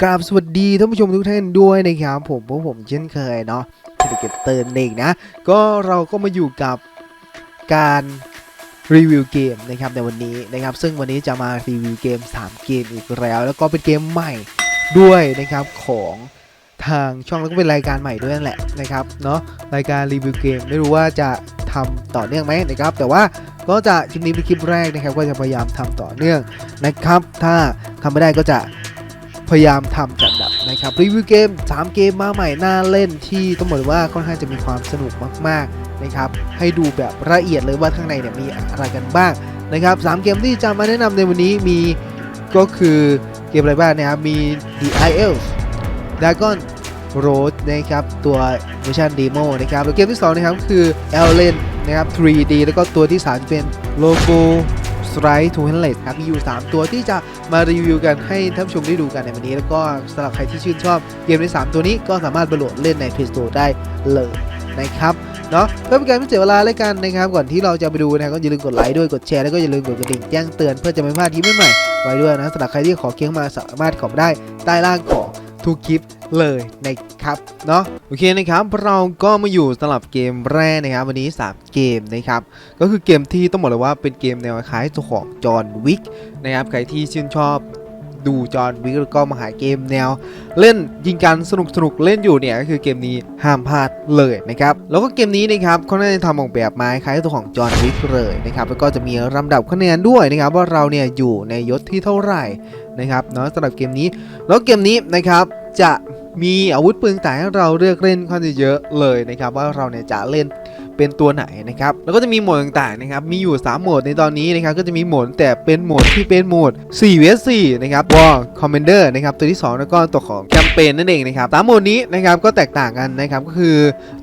กราบสวัสดีท่านผู้ชมทุกท่านด้วยนะครับผมพวกผมเช่นเคยเนาะเศรษฐกิจเตือนเองนะ ก็เราก็มาอยู่กับการรีวิวเกมนะครับในวันนี้นะครับ ซึ่งวันนี้จะมารีวิวเกม 3 เกมอีกแล้ว แล้วก็เป็นเกมใหม่ด้วยนะครับของทางช่องแล้วก็เป็นรายการใหม่ด้วยนั่นแหละนะครับเนาะรายการรีวิวเกมไม่รู้ว่าจะทำต่อเนื่องไหมนะครับ แต่ว่าก็จะคลิปนี้เป็นคลิปแรกนะครับ ก็จะพยายามทำต่อเนื่องนะครับ ถ้าทำไม่ได้ก็จะ พยายามทำจัดแบบนะครับรีวิวเกม 3 เกมมาใหม่น่าเล่นที่ต้องบอกว่าค่อนข้างจะมีความสนุกมากๆนะครับให้ดูแบบละเอียดเลยว่าข้างในเนี่ยมีอะไรกันบ้างนะครับ3เกมที่จะมาแนะนำในวันนี้มีก็คือเกมอะไรบ้างนะครับมี The IELTS Dragon Road นะครับตัวเวอร์ชันเดโมนะครับแล้วเกมที่2นะครับคือ e l e n นะครับ 3D แล้วก็ตัวที่ 3 เป็น Logo Strike to h a n d l e s ครับมีอยู่ 3 ตัวที่จะมารีวิวกันให้ท่านผู้ชมได้ดูกันในวันนี้ แล้วก็สำหรับใครที่ชื่นชอบเกมใน 3 ตัวนี้ก็สามารถไปโหลดเล่นใน Play Store ได้เลยนะครับเนาะเพื่อเป็นการไม่เสียเวลาเลยกันนะครับ ก่อนที่เราจะไปดูนะก็อย่าลืมกดไลค์ด้วยกดแชร์แล้วก็อย่าลืมกดกระดิ่งแจ้งเตือนเพื่อจะไม่พลาดคลิปใหม่ๆไว้ด้วยนะสำหรับใครที่ขอเคียงมาสามารถขอได้ใต้ล่างของ ทุกคลิปเลยนะครับเนาะโอเคนะครับเราก็มาอยู่สำหรับเกมแรกนะครับวันนี้ 3 เกมนะครับก็คือเกมที่ต้องบอกเลยว่าเป็นเกมแนวคล้ายตัวของจอห์นวิกนะครับใครที่ชื่นชอบดูจอห์นวิกแล้วก็มาหาเกมแนว เล่นยิงกันสนุกสนุกเล่นอยู่เนี่ยก็คือเกมนี้ห้ามพลาดเลยนะครับแล้วก็เกมนี้นะครับเขาได้ทำออกแบบมาคล้ายตัวของจอห์นวิกเลยนะครับแล้วก็จะมีลำดับคะแนนด้วยนะครับว่าเราเนี่ยอยู่ในยศที่เท่าไหร่ นะครับเนาะสำหรับเกมนี้ แล้วเกมนี้นะครับจะมีอาวุธปืนต่างให้เราเลือกเล่นค่อนข้างจะเยอะเลยนะครับ ว่าเราเนี่ยจะเล่น เป็นตัวไหนนะครับแล้วก็จะมีโหมดต่างๆนะครับมีอยู่ 3 โหมดในตอนนี้นะครับก็จะมีโหมดแต่เป็นโหมดที่เป็นโหมด4 vs 4นะครับ War Commander นะครับตัวที่ 2 แล้วก็ตัวของแคมเปญนั่นเองนะครับสามโหมดนี้นะครับก็แตกต่างกันนะครับก็คือ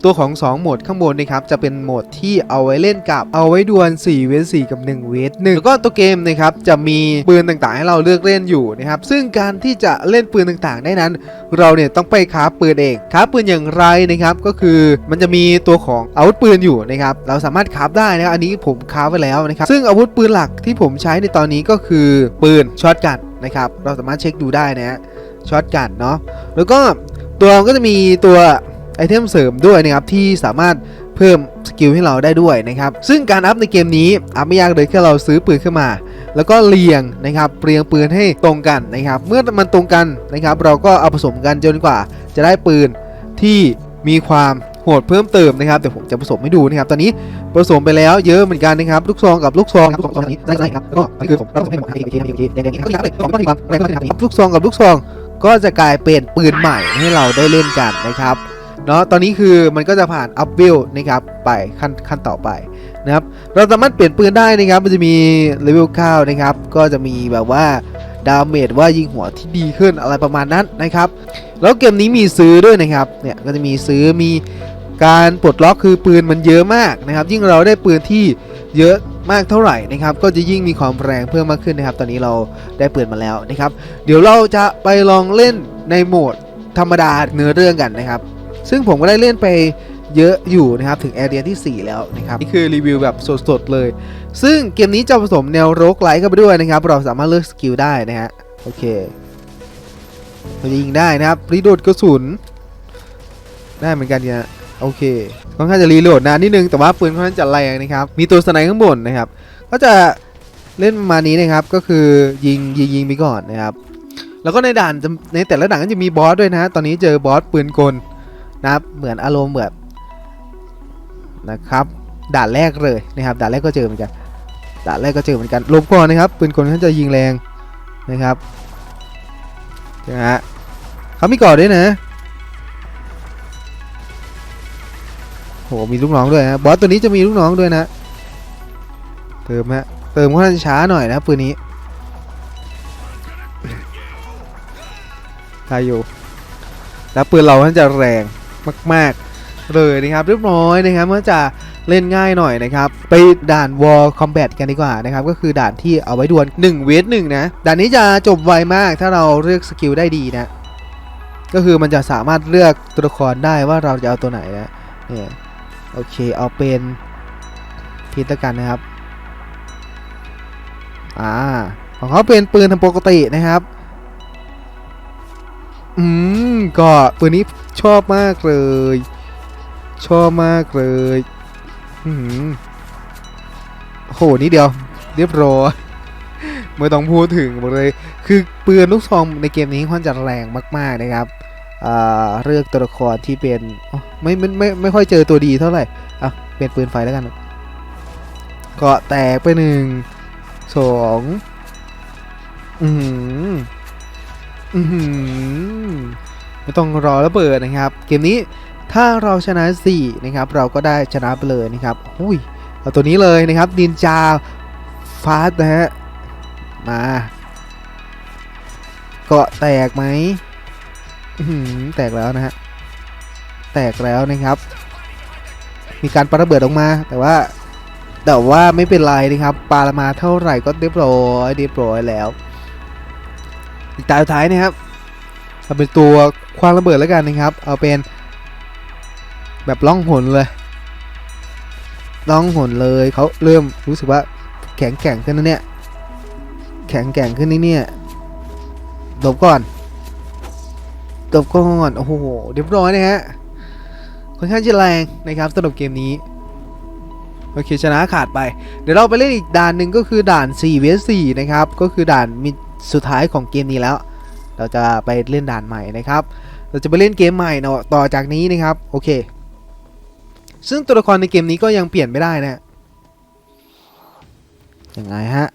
ตัวของ 2 โหมดข้างบนนะครับจะเป็นโหมดที่เอาไว้เล่นกับเอาไว้ดวล4 vs 4กับ1 vs 1แล้วก็ตัวเกมนะครับจะมีปืนต่างๆ ให้เราเลือกเล่นอยู่นะครับซึ่งการที่จะเล่นปืนต่างๆ ได้นั้น เราเนี่ยต้องไปคราปืนเองคราปืนอย่างไรนะครับก็คือมันจะมีตัวของอาวุธปืนอยู่นะครับเราสามารถคราฟได้นะครับอันนี้ผมคราฟไว้แล้วนะครับซึ่งอาวุธปืนหลักที่ผมใช้ในตอนนี้ก็คือปืนช็อตกันนะครับเราสามารถเช็คดูได้นะฮะช็อตกันเนาะแล้วก็ตัวก็จะมีตัวไอเทมเสริมด้วยนะครับที่สามารถเพิ่มสกิลให้เราได้ด้วยนะครับซึ่งการอัพในเกมนี้อัพไม่ยากเลยแค่เราซื้อปืนขึ้นมา แล้วก็เรียงนะครับเรียงปืนให้ตรงกันนะครับ เมื่อมันตรงกันนะครับ เราก็เอาผสมกันจนกว่า จะได้ปืนที่มีความ โหดเพิ่มเติมนะครับเดี๋ยวผมจะผสมให้ดูนะครับตอนนี้ผสมไปแล้วเยอะเหมือนกันนะครับลูกซองกับลูกซองครับลูกซองนี้ได้ครับก็คือผมเราผสมให้หมดให้โอเคโอเคโอเคแดงๆก็ยับเลยต้องมีความแรงก็จะทำนี้ลูกซองกับลูกซอง ก็จะกลายเป็นปืนใหม่ให้เราได้เล่นกันนะครับเนาะตอนนี้คือมันก็จะผ่านอัพเวลนะครับไปขั้นขั้นต่อไปนะครับเราสามารถเปลี่ยนปืนได้นะครับมันจะมีเลเวล9นะครับก็จะมีแบบว่า ดาเมจว่ายิงหัวที่ดีขึ้นอะไรประมาณนั้นนะครับ แล้วเกมนี้มีซื้อด้วยนะครับ เนี่ยก็จะมีซื้อมีการปลดล็อกคือปืนมันเยอะมากนะครับ ยิ่งเราได้ปืนที่เยอะมากเท่าไหร่นะครับ ก็จะยิ่งมีความแรงเพิ่มมากขึ้นนะครับ ตอนนี้เราได้ปืนมาแล้วนะครับ เดี๋ยวเราจะไปลองเล่นในโหมดธรรมดาเนื้อเรื่องกันนะครับ ซึ่งผมก็ได้เล่นไปเยอะอยู่นะครับ ถึงแอเรียที่ 4 แล้วนะครับ นี่คือรีวิวแบบสดๆเลยซึ่งเกมนี้จะผสมแนวโรกไลท์เข้าไปด้วยนะครับ เราสามารถเลือกสกิลได้นะฮะ โอเคเราจะยิงได้นะครับรีโหลดกระสุน ได้เหมือนกันเนี่ยโอเคค่อนข้างจะรีโหลดนานนิดนึง แต่ว่าปืนค่อนข้างจะแรงนะครับ มีตัวสไนข้างบนนะครับ ก็จะเล่นประมาณนี้นะครับ ก็คือยิงยิงยิงไปก่อนนะครับ แล้วก็ในด่านในแต่ละด่านก็จะมีบอสด้วยนะฮะตอนนี้เจอบอสปืนกลนะครับ เหมือนอารมณ์แบบนะครับ ด่านแรกเลยนะครับด่านแรกก็เจอเหมือนกันด่านแรกก็เจอเหมือนกันลบก่อนนะครับปืนกลเขาจะยิงแรงนะครับนะฮะเขามีก่อด้วยนะโหมีลูกน้องด้วยนะบอสตัวนี้จะมีลูกน้องด้วยนะเติมฮะเติมค่อนข้างช้าหน่อยนะปืนนี้ทายอยู่แล้วปืนเราท่านจะแรงมาก ๆ เลยนะครับเรียบร้อยนะครับเมื่อจะ เล่นง่ายหน่อยนะครับ ไปด่าน War Combat กันดีกว่านะครับ ก็คือด่านที่เอาไว้ดวล1เวทหนึ่งนะ ด่านนี้จะจบไวมากถ้าเราเลือกสกิลได้ดีนะ ก็คือมันจะสามารถเลือกตัวละครได้ว่าเราจะเอาตัวไหนนะเนี่ยโอเคเอาเป็นพีตกันนะครับ อ่า ของเขาเป็นปืนทำปกตินะครับอืมก็ปืนนี้ชอบมากเลย ชอบมากเลย โหนี่เดียว เรียบร้อยไม่ต้องพูดถึงบอกเลย คือปืนลูกซองในเกมนี้ค่อนจะแรงมาก ๆ นะครับเลือกตัวละครที่เป็นไม่ไม่ไม่ไม่ค่อยเจอตัวดีเท่าไหร่อะเปลี่ยนปืนไฟแล้วกันก็แตกไปหนึ่งสองอือหืออือหือไม่ต้องรอระเบิดนะครับ เกมนี้ ถ้าเราชนะ4นะครับเราก็ได้ชนะไปเลยนะครับอุ้ยเอาตัวนี้เลยนะครับดินจาฟาสนะฮะมาเกาะแตกไหมหืแตกแล้วนะฮะแตกแล้วนะครับ มีการปาระเบิดออกมา แต่ว่าแต่ว่าไม่เป็นไรนะครับปามาเท่าไหร่ก็เรียบร้อยเรียบร้อยแล้วอีกตาสุดท้ายนะครับเอาเป็นตัวควางระเบิดแล้วกันนะครับ เอาเป็น แบบล่องหนเลยล่องหนเลยเขาเริ่มรู้สึกว่าแข็งแกร่งขึ้นนะเนี่ย แข็งแกร่งขึ้นนี่เนี่ยหลบก่อนหลบก่อนโอ้โหเรียบร้อยนะฮะค่อนข้างจะแรงนะครับสำหรับเกมนี้โอเคชนะขาดไป เดี๋ยวเราไปเล่นอีกด่านหนึ่งก็คือด่าน4 v 4นะครับ ก็คือด่านมีสุดท้ายของเกมนี้แล้ว เราจะไปเล่นด่านใหม่นะครับ เราจะไปเล่นเกมใหม่เนาะต่อจากนี้นะครับ โอเค ซึ่งตัวละครในเกมนี้ก็ยังเปลี่ยนไม่ได้นะยังไงฮะ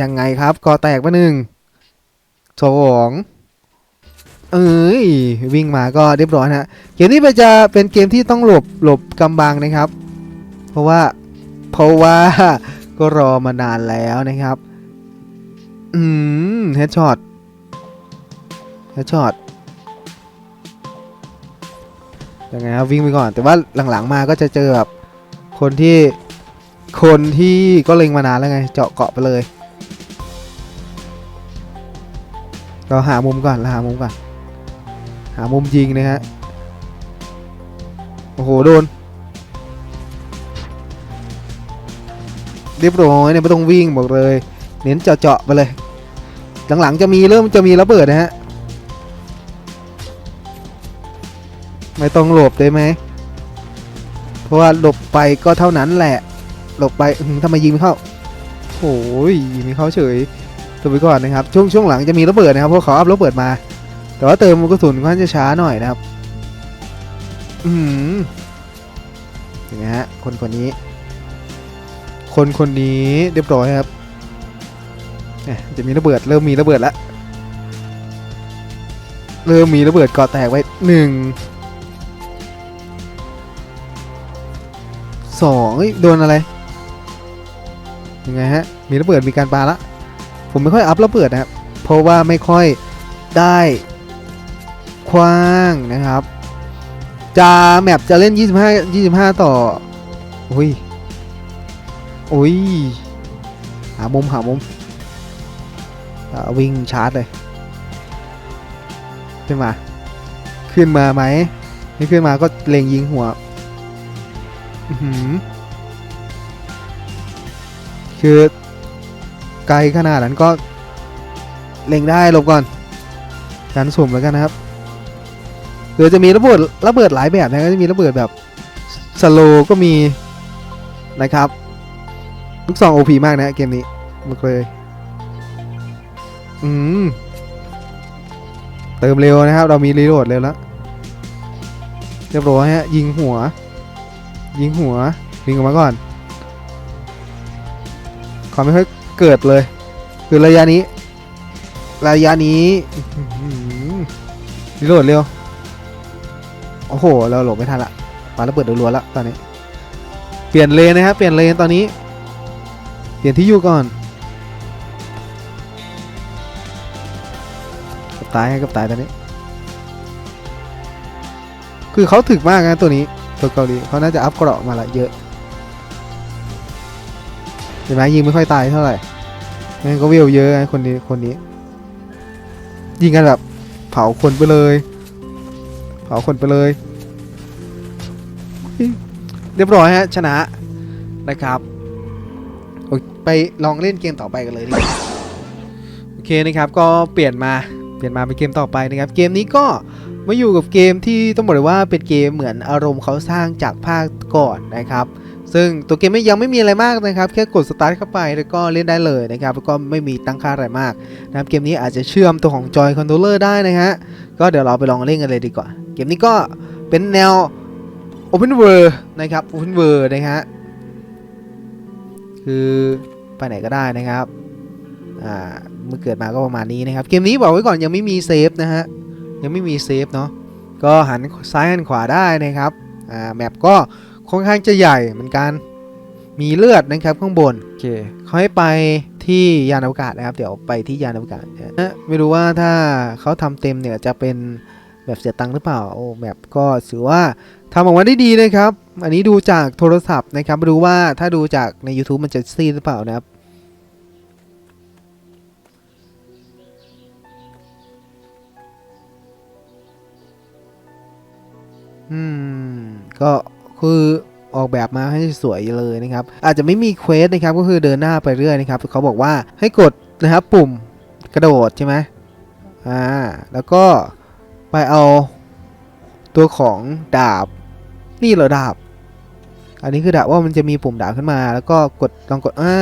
ยังไงครับกอแตกไปหนึ่งสองเอ้ยวิ่งมาก็เรียบร้อยนะฮะเกมนี้จะเป็นเกมที่ต้องหลบหลบกำบังนะครับ เพราะว่าเพราะว่าก็รอมานานแล้วนะครับ อืมเฮดช็อตเฮดช็อต ยังไงครับวิ่งไปก่อน แต่ว่าหลังๆมาก็จะเจอแบบคนที่คนที่ก็เล็งมานานแล้วไง เจาะเกาะไปเลย เราหามุมก่อนเราหามุมก่อน หามุมยิงนะฮะ โอ้โห โดน เรียบร้อยเนี่ยไม่ต้องวิ่งบอกเลย เน้นเจาะๆไปเลย หลังๆจะมีเริ่มจะมีระเบิดนะฮะ ไม่ต้องหลบได้ไหม เพราะว่าหลบไปก็เท่านั้นแหละ หลบไปทำไมยิงไม่เข้าโอ้ยยิงไม่เข้าเฉยตัวไปก่อนนะครับ ช่วงช่วงหลังจะมีระเบิดนะครับเพราะเขาอัพระเบิดมา แต่ว่าเติมกระสุนค่อนข้างจะช้าหน่อยนะครับ อืมอย่างเงี้ยฮะ คนคนนี้ คนคนนี้เรียบร้อยครับจะมีระเบิดเริ่มมีระเบิดแล้วเริ่มมีระเบิดก่อแตกไว้หนึ่ง สองโดนอะไร ยังไงฮะ มีระเบิดมีการปาละ ผมไม่ค่อยอัพระเบิดนะครับ เพราะว่าไม่ค่อยได้คว้างนะครับ จะแมปจะเล่น 25 25 ต่ออุ้ยอุ้ย หามุมหามุมอ่าวิ่งชาร์จเลย ขึ้นมา ขึ้นมาไหมไม่ขึ้นมาก็เล็งยิงหัว คือ ไกลขนาดนั้นก็ เล็งได้ลบก่อนการสุ่มแล้วกันนะครับหรือจะมีระเบิดระเบิดหลายแบบนะก็จะมีระเบิดแบบสโลก็มีนะครับลูกซองโอพีมากนะเกมนี้บอกเลยอืมเติมเร็วนะครับ เรามีรีโหลดเร็วแล้วเรียบร้อยฮะยิงหัว ยิงหัวยิงออกมาก่อน ขอไม่ค่อยเกิดเลย คือระยะนี้ ระยะนี้หือรีโหลดเร็ว โอ้โห เราหลบไม่ทันละปาระเบิดรัวๆแล้วตอนนี้ เปลี่ยนเลนนะครับ เปลี่ยนเลนตอนนี้ เปลี่ยนที่อยู่ก่อน กับตายให้กับตายตอนนี้ คือเขาถึกมากนะตัวนี้ ตัวเกาหลีเขาน่าจะอัพเกราะมาละเยอะเห็นไหมยิงไม่ค่อยตายเท่าไหร่แม่งก็เวเยอะไอ้คนนี้คนนี้ ยิงกันแบบเผาคนไปเลย เผาคนไปเลย เรียบร้อยฮะชนะนะครับไปลองเล่นเกมต่อไปกันเลยดีกว่าโอเคนะครับก็เปลี่ยนมาเปลี่ยนมาเป็นเกมต่อไปนะครับเกมนี้ก็ มาอยู่กับเกมที่ต้องบอกเลยว่าเป็นเกมเหมือนอารมณ์เขาสร้างจากภาคก่อนนะครับ ซึ่งตัวเกมไม่ยังไม่มีอะไรมากนะครับ แค่กดสตาร์ทเข้าไปแล้วก็เล่นได้เลยนะครับ แล้วก็ไม่มีตั้งค่าอะไรมากนะครับเกมนี้อาจจะเชื่อมตัวของจอยคอนโทรลเลอร์ได้นะฮะ ก็เดี๋ยวเราไปลองเล่นกันเลยดีกว่า เกมนี้ก็เป็นแนว Open World นะครับ Open World นะฮะ คือไปไหนก็ได้นะครับ อ่า เมื่อเกิดมาก็ประมาณนี้นะครับ เกมนี้บอกไว้ก่อนยังไม่มีเซฟนะฮะ ยังไม่มีเซฟเนาะก็หันซ้ายหันขวาได้นะครับอ่าแมปก็ค่อนข้างจะใหญ่เหมือนกันมีเลือดนะครับข้างบนโอเคเขาให้ไปที่ยานอวกาศนะครับ เดี๋ยวไปที่ยานอวกาศนะฮะไม่รู้ว่าถ้าเขาทำเต็มเนี่ยจะเป็นแบบเสียตังค์หรือเปล่าโอ้แมปก็ถือว่าทำออกมาได้ดีนะครับ อันนี้ดูจากโทรศัพท์นะครับไม่รู้ว่าถ้าดูจากใน YouTube มันจะซีดหรือเปล่านะครับ อืม ก็คือออกแบบมาให้สวยเลยนะครับ อาจจะไม่มีเควสนะครับ ก็คือเดินหน้าไปเรื่อยนะครับ เขาบอกว่าให้กดนะครับปุ่มกระโดดใช่ไหมอ่า แล้วก็ไปเอาตัวของดาบ นี่เหรอดาบ อันนี้คือดาบว่ามันจะมีปุ่มดาบขึ้นมา แล้วก็กดลองกดอ่า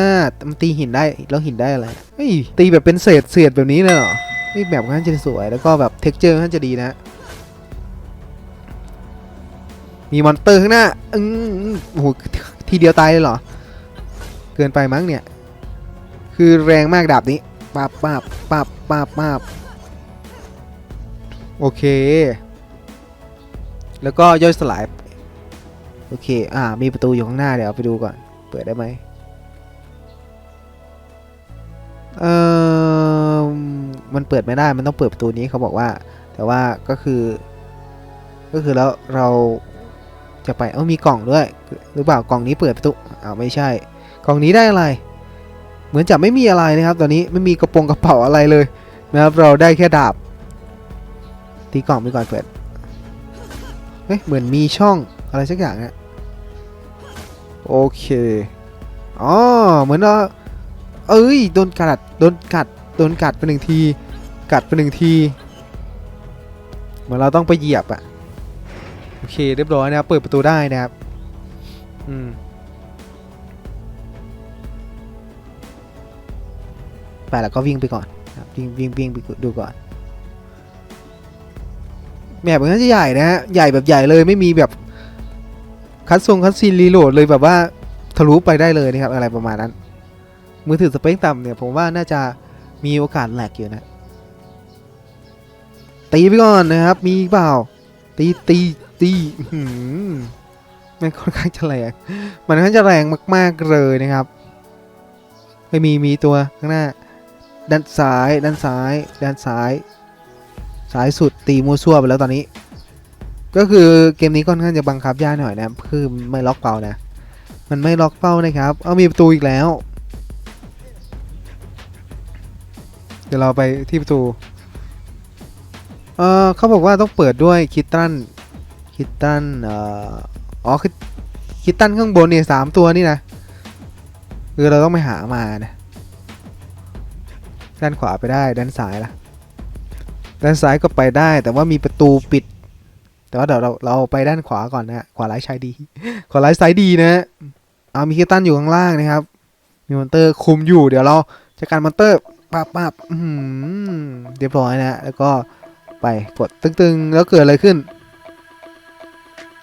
มันตีหินได้แล้วหินได้อะไรเฮ้ยตีแบบเป็นเศษเศษแบบนี้เลยเหรอนี่แบบนั้นจะสวย แล้วก็แบบเท็กเจอร์น่าจะดีนะ มีมอนเตอร์ข้างหน้าอืมโอ้โหทีเดียวตายเลยเหรอ เกินไปมั้งเนี่ย คือแรงมากดาบนี้ปับปับปับปับปับโอเค แล้วก็ย่อยสลาย โอเค อ่า มีประตูอยู่ข้างหน้าเดี๋ยวไปดูก่อน เปิดได้ไหมเออมันเปิดไม่ได้ มันต้องเปิดประตูนี้เขาบอกว่า แต่ว่าก็คือ ก็คือแล้วเรา จะไป เอ้ามีกล่องด้วย หรือเปล่ากล่องนี้เปิดประตูอ้าวไม่ใช่ กล่องนี้ได้อะไร เหมือนจะไม่มีอะไรนะครับ ตอนนี้ไม่มีกระโปรงกระเป๋าอะไรเลยนะครับ เราได้แค่ดาบ ตีกล่องไปก่อนเปิดเฮ้ยเหมือนมีช่องอะไรสักอย่างนะโอเค อ๋อ เหมือนว่าเอ้ย โดนกัด โดนกัด โดนกัดไปหนึ่งที กัดไปหนึ่งที เหมือนเราต้องไปเหยียบอะ โอเคเรียบร้อยนะครับเปิดประตูได้นะครับอืมไปแล้วก็วิ่งไปก่อนครับวิ่งวิ่งวิ่งไปดูก่อนแมปมันก็จะใหญ่นะฮะใหญ่แบบใหญ่เลยไม่มีแบบคัดทรงคัดซีนรีโหลดเลยแบบว่าทะลุไปได้เลยนะครับอะไรประมาณนั้น มือถือสเปคต่ำเนี่ยผมว่าน่าจะมีโอกาสแหลกอยู่นะตีไปก่อนนะครับ มีเปล่า ตีตี ตี้ม่งค่อนข้างจะแรงมันค่อนข้างจะแรงมาก ๆ เลยนะครับไม่มีมีตัวข้างหน้า ด้านซ้าย ด้านซ้าย ด้านซ้าย ซ้ายสุดตีมูซั่วไปแล้วตอนนี้ ก็คือเกมนี้ค่อนข้างจะบังคับยากหน่อยนะคือไม่ล็อกเป้านะ มันไม่ล็อกเป้านะครับ เอามีประตูอีกแล้ว เดี๋ยวเราไปที่ประตู เออเขาบอกว่าต้องเปิดด้วยคิตตัน คิตตันเอ่ออ๋อคือคิตตันข้างบนเนี่ยสามตัวนี่นะคือเราต้องไปหามานะด้านขวาไปได้ด้านซ้ายล่ะด้านซ้ายก็ไปได้ แต่ว่ามีประตูปิด แต่ว่าเดี๋ยวเราเราไปด้านขวาก่อนนะขวาร้ายชายดี ขวาร้ายซ้ายดีนะเอามีคิตตันอยู่ข้างล่างนะครับ มีมอนเตอร์คุมอยู่เดี๋ยวเราจัดการมอนเตอร์ปับปับอื้อหือเรียบร้อยนะแล้วก็ไปกดตึงๆแล้วเกิดอะไรขึ้น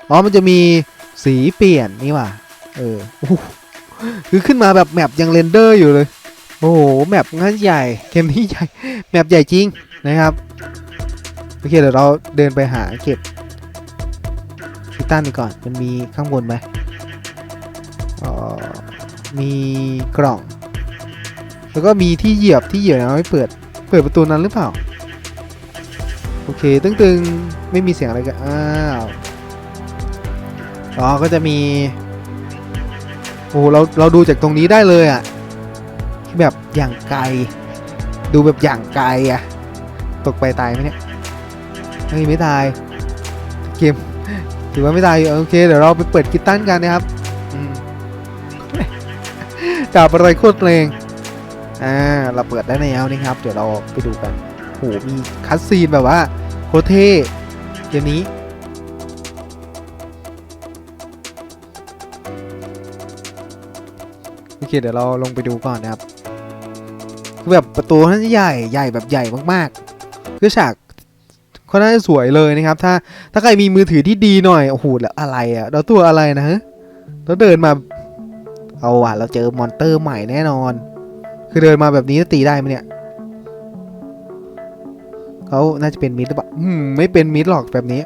อ๋อมันจะมีสีเปลี่ยนนี่ว่ะเออคือขึ้นมาแบบแมปยังเรนเดอร์อยู่เลย โอ้โหแมปงั้นใหญ่เกมนี้ใหญ่แมปใหญ่จริงนะครับโอเคเดี๋ยวเราเดินไปหาเก็บคิตตันดีก่อนมันมีข้างบนไหมอ๋อมีกล่อง แล้วก็มีที่เหยียบที่เหยียบนะไม่เปิดเปิดประตูนั้นหรือเปล่า โอเคตึงๆ ไม่มีเสียงอะไรกันอ้าว อ๋อก็จะมีโอ้เราเราดูจากตรงนี้ได้เลยอะ่ะแบบอย่างไกล ดูแบบอย่างไกลอะ่ะ ตกไปตายไหมเนี่ยไม่ไม่ตายเกมถือว่าไม่ตายอยู่โอเคเดี๋ยวเราไปเปิดกิตตันกันนะครับจับอะไรโคตรเพลงอ่าเราเปิดได้แล้วนะครับ เดี๋ยวเราไปดูกันโหมีคัสซีนแบบว่าโคตรเท่เกมนี้ เคเดี๋ยวเราลงไปดูก่อนนะครับคือแบบประตูท่านใหญ่ใหญ่แบบใหญ่มากๆ คือฉากเขาน่าจะสวยเลยนะครับ ถ้าถ้าใครมีมือถือที่ดีหน่อยโอ้โหแล้วอะไรอะ่ะแล้วตัวอะไรนะฮะแล้วเดินมา เอาว่ะเราเจอมอนเตอร์ใหม่แน่นอน คือเดินมาแบบนี้จะตีได้ไหมเนี่ยเขาน่าจะเป็นมิดหรือเปล่าอืมไม่เป็นมิดหรอกแบบนี้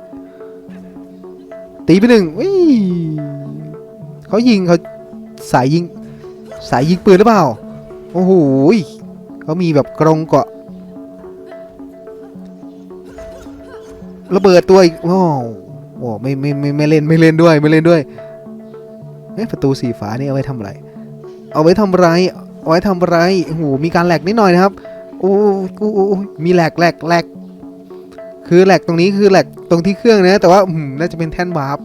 ตีไปหนึ่งวิเขายิงเขาสายยิง สายยิงปืนหรือเปล่า โอ้โหเขามีแบบกรงเกาะระเบิดตัวอีก โอ้โหไม่ไม่ไม่ไม่เล่นไม่เล่นด้วยไม่เล่นด้วยเอ๊ะประตูสีฟ้านี่เอาไว้ทำอะไร เอาไว้ทำไรเอาไว้ทำไรโอ้โหมีการแหลกนิดหน่อยนะครับ โอ้โอ้โอ้โอ้มีแหลกแหลกแหลกคือแหลกตรงนี้คือแหลกตรงที่เครื่องนะ แต่ว่าน่าจะเป็นแท่นวาร์ป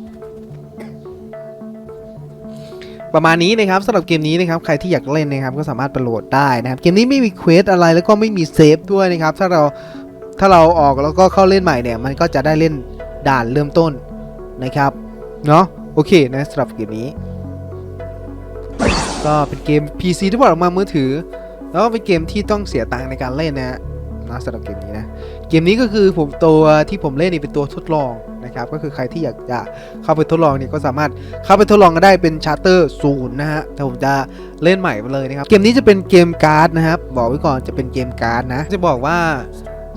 ประมาณนี้นะครับสำหรับเกมนี้นะครับใครที่อยากเล่นนะครับก็สามารถไปโหลดได้นะครับเกมนี้ไม่มีเควสอะไรแล้วก็ไม่มีเซฟด้วยนะครับถ้าเราถ้าเราออกแล้วก็เข้าเล่นใหม่เนี่ยมันก็จะได้เล่นด่านเริ่มต้นนะครับเนาะโอเคนะสำหรับเกมนี้ ก็เป็นเกม PC ที่ปล่อยออกมามือถือ แล้วก็เป็นเกมที่ต้องเสียตังค์ในการเล่นนะนะสำหรับเกมนี้นะเกมนี้ก็คือผมตัวที่ผมเล่นนี่เป็นตัวทดลอง นะครับก็คือใครที่อยากจะเข้าไปทดลองเนี่ยก็สามารถเข้าไปทดลองกันได้เป็นชาร์เตอร์ศูนย์นะฮะแต่ผมจะเล่นใหม่ไปเลยนะครับเกมนี้จะเป็นเกมการ์ดนะครับบอกไว้ก่อนจะเป็นเกมการ์ดนะจะบอกว่า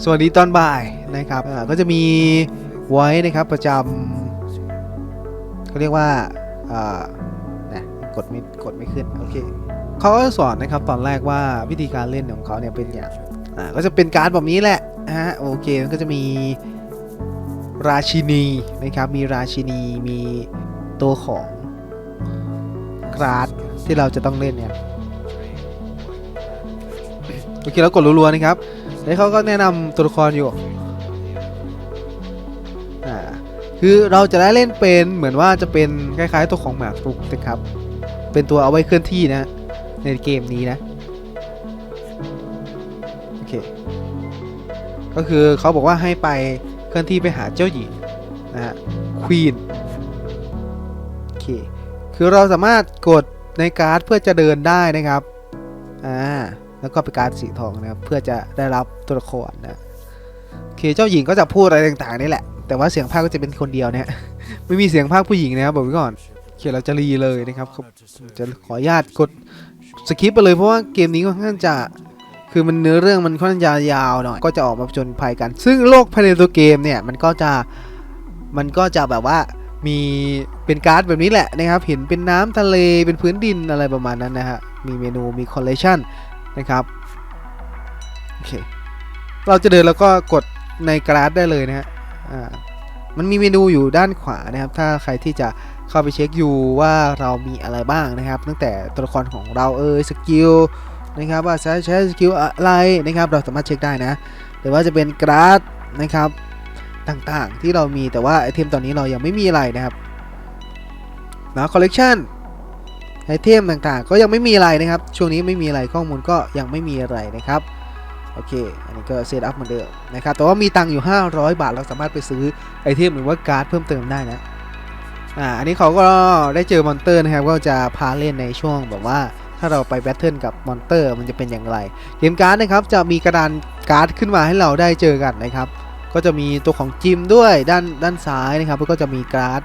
สวัสดีตอนบ่ายนะครับก็จะมีไว้นะครับประจำเขาเรียกว่านะกดไม่กดไม่ขึ้นโอเคเขาก็สอนนะครับตอนแรกว่าวิธีการเล่นของเขาเนี่ยเป็นอย่างก็จะเป็นการ์ดแบบนี้แหละนะฮะโอเคมันก็จะมี ราชินีนะครับมีราชินีมีตัวของกราดที่เราจะต้องเล่นเนี่ยโอเคแล้วกดรัวๆนะครับแล้วเขาก็แนะนำตัวละครอยู่อ่าคือเราจะได้เล่นเป็นเหมือนว่าจะเป็นคล้ายๆตัวของหมากรุกนะครับเป็นตัวเอาไว้เคลื่อนที่นะในเกมนี้นะโอเคก็คือเขาบอกว่าให้ไป เคลื่อนที่ไปหาเจ้าหญิงนะฮะควีนโอเคคือเราสามารถกดในการ์ดเพื่อจะเดินได้นะครับอ่าแล้วก็เป็นการดสีทองนะครับเพื่อจะได้รับตัวละครนะโอเคเจ้าหญิงก็จะพูดอะไรต่างๆนี่แหละ แต่ว่าเสียงภาคก็จะเป็นคนเดียวเนี่ยไม่มีเสียงภาคผู้หญิงนะครับบอกไว้ก่อนเคเราจะรีเลยนะครับจะขออนุญาตกดสคิปไปเลยเพราะว่าเกมนี้ค่อนข้างจะ คือมันเนื้อเรื่องมันค่อนข้างยาวหน่อยก็จะออกมาผจญภัยกัน ซึ่งโลกภายในตัวเกมเนี่ยมันก็จะมันก็จะแบบว่ามีเป็นการ์ดแบบนี้แหละนะครับ เห็นเป็นน้ำทะเลเป็นพื้นดินอะไรประมาณนั้นนะฮะ มีเมนูมีคอลเลคชันนะครับ โอเค เราจะเดินแล้วก็กดในกราฟได้เลยนะฮะ อ่า มันมีเมนูอยู่ด้านขวานะครับ ถ้าใครที่จะเข้าไปเช็คอยู่ว่าเรามีอะไรบ้างนะครับ ตั้งแต่ตัวละครของเราเอยสกิล นะครับว่าใช้ใช้สกิลอะไรนะครับเราสามารถเช็คได้นะหรือว่าจะเป็นกราฟนะครับต่างๆที่เรามีแต่ว่าไอเทมตอนนี้เรายังไม่มีอะไรนะครับนะคอลเลกชันไอเทมต่างๆ ก็ยังไม่มีอะไรนะครับ ช่วงนี้ไม่มีอะไรข้อมูลก็ยังไม่มีอะไรนะครับโอเค อันนี้ก็เซตอัพเหมือนเดิมนะครับ แต่ว่ามีตังค์อยู่ 500 บาท เราสามารถไปซื้อไอเทมหรือว่าการ์ดเพิ่มเติมได้นะ อ่า อันนี้เขาก็ได้เจอมอนเตอร์นะครับ ก็จะพาเล่นในช่วงแบบว่า ถ้าเราไปแบทเทิลกับมอนเตอร์มันจะเป็นอย่างไร เกมการ์ดนะครับจะมีกระดานการ์ดขึ้นมาให้เราได้เจอกันนะครับ ก็จะมีตัวของจิมด้วยด้านด้านซ้ายนะครับแล้วก็จะมีการ์ด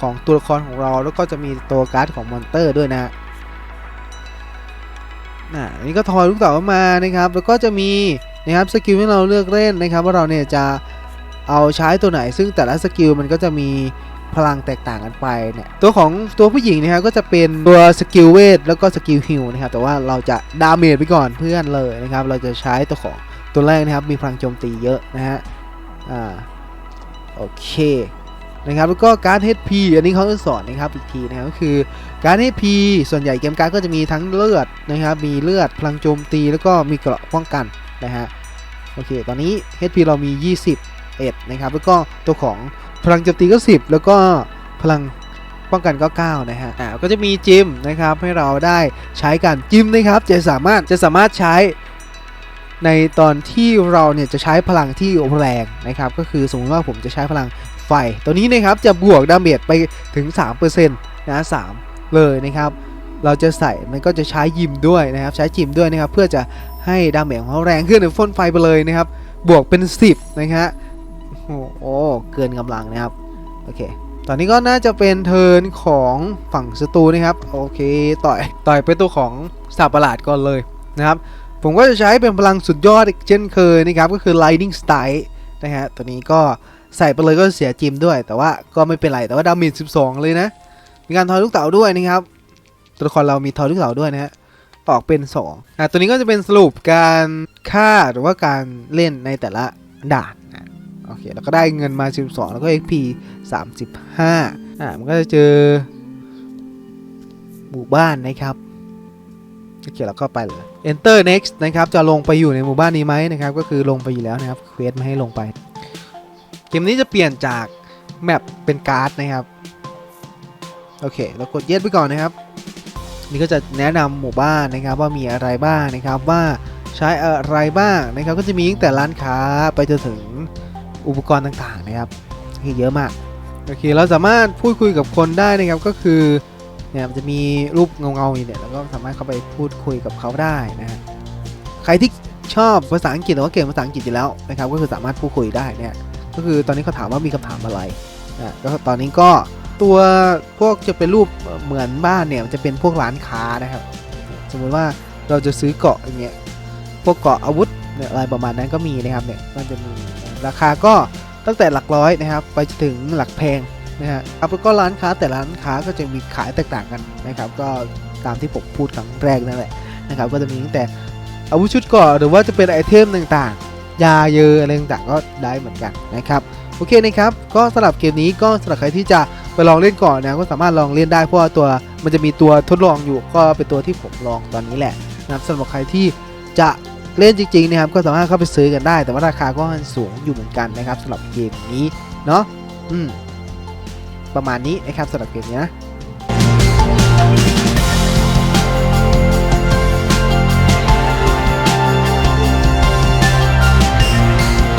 ของตัวละครของเรา แล้วก็จะมีตัวการ์ดของมอนเตอร์ด้วยนะน่ะอันนี้ก็ทอยลูกเต๋ามานะครับ แล้วก็จะมีนะครับสกิลที่เราเลือกเล่นนะครับ ว่าเราเนี่ยจะเอาใช้ตัวไหน ซึ่งแต่ละสกิลมันก็จะมี พลังแตกต่างกันไปเนี่ยตัวของตัวผู้หญิงนะครับก็จะเป็นตัวสกิลเวทแล้วก็สกิลฮิลนะครับแต่ว่าเราจะดาเมจไปก่อนเพื่อนเลยนะครับเราจะใช้ตัวของตัวแรกนะครับมีพลังโจมตีเยอะนะฮะอ่าโอเคนะครับแล้วก็การ์ด HP อันนี้เขาจะสอนนะครับอีกทีนะครับก็คือการ HP ส่วนใหญ่เกมการ์ดก็จะมีทั้งเลือดนะครับมีเลือดพลังโจมตีแล้วก็มีเกราะป้องกันนะฮะโอเคตอนนี้ HP เรามี20เอ็ดนะครับแล้วก็ตัวของ พลังโจมตีก็ 10 แล้วก็พลังป้องกันก็ 9 นะฮะ อ่า ก็จะมีจิมนะครับให้เราได้ใช้กันจิมนะครับจะสามารถจะสามารถใช้ในตอนที่เราเนี่ยจะใช้พลังที่แรงนะครับก็คือสมมติว่าผมจะใช้พลังไฟ ตัวนี้นะครับจะบวกดาเมจไปถึง 3%นะ3เลยนะครับเราจะใส่มันก็จะใช้ยิมด้วยนะครับใช้จิมด้วยนะครับเพื่อจะให้ดาเมจของเขาแรงขึ้นในพ่นไฟไปเลยนะครับบวกเป็น 10 นะฮะ โอ้เกินกำลังนะครับ โอเค ตอนนี้ก็น่าจะเป็นเทินของฝั่งศัตรูนะครับ โอเค ต่อยต่อยไปตัวของสัตว์ประหลาดก่อนเลยนะครับ ผมก็จะใช้เป็นพลังสุดยอดอีกเช่นเคยนะครับ ก็คือ Lightning Strike นะฮะ ตัวนี้ก็ใส่ไปเลยก็เสียจิมด้วย แต่ว่าก็ไม่เป็นไร แต่ว่าดาเมจ12 เลยนะ มีการทอยลูกเต๋าด้วยนะครับ ตัวละครเรามีทอยลูกเต๋าด้วยนะฮะออกเป็น 2อะตัวนี้ก็จะเป็นสรุปการฆ่าหรือว่าการเล่นในแต่ละด่านนะ โอเคแล้วก็ได้เงินมา 12 แล้วก็ XP 35 อ่า มันก็จะเจอหมู่บ้านนะครับ โอเคแล้วก็ไปเลย Enter next นะครับ จะลงไปอยู่ในหมู่บ้านนี้ไหมนะครับ ก็คือลงไปอยู่แล้วนะครับเควสไม่ให้ลงไป เกมนี้จะเปลี่ยนจากแมปเป็นการ์ดนะครับ โอเค เรากดเย็ดไปก่อนนะครับ นี่ก็จะแนะนำหมู่บ้านนะครับว่ามีอะไรบ้างนะครับว่าใช้อะไรบ้างนะครับก็จะมีตั้งแต่ร้านค้าไปจนถึง อุปกรณ์ต่างๆนะครับที่เยอะมากโอเคเราสามารถพูดคุยกับคนได้นะครับก็คือเนี่ยมันจะมีรูปเงาๆอยู่เนี่ยเราก็สามารถเข้าไปพูดคุยกับเขาได้นะฮะใครที่ชอบภาษาอังกฤษหรือว่าเก่งภาษาอังกฤษอยู่แล้วนะครับก็คือสามารถพูดคุยได้เนี่ยก็คือตอนนี้เขาถามว่ามีคำถามอะไรนะก็ตอนนี้ก็ตัวพวกจะเป็นรูปเหมือนบ้านเนี่ยมันจะเป็นพวกร้านค้านะครับ สมมุติว่าเราจะซื้อเกาะอย่างเงี้ยพวกเกาะอาวุธเนี่ยอะไรประมาณนั้นก็มีนะครับเนี่ยมันจะมี ราคาก็ตั้งแต่หลักร้อยนะครับ ไปถึงหลักแพงนะฮะครับแล้วก็ร้านค้าแต่ร้านค้าก็จะมีขายแตกต่างกันนะครับ ก็ตามที่ผมพูดครั้งแรกนั่นแหละนะครับ ก็จะมีตั้งแต่อาวุธชุดกราะหรือว่าจะเป็นไอเทมต่างๆ ยาเยออะไรต่างๆก็ได้เหมือนกันนะครับโอเคนะครับ ก็สำหรับเกมนี้ก็สำหรับใครที่จะไปลองเล่นก่อนนะก็สามารถลองเล่นได้เพราะว่าตัวมันจะมีตัวทดลองอยู่ก็เป็นตัวที่ผมลองตอนนี้แหละนะครับสำหรับใครที่จะ เล่นจริงๆนะครับก็สามารถเข้าไปซื้อกันได้ แต่ว่าราคาก็สูงอยู่เหมือนกันนะครับสำหรับเกมนี้เนาะอืมประมาณนี้นะครับสำหรับเกมนี้นะ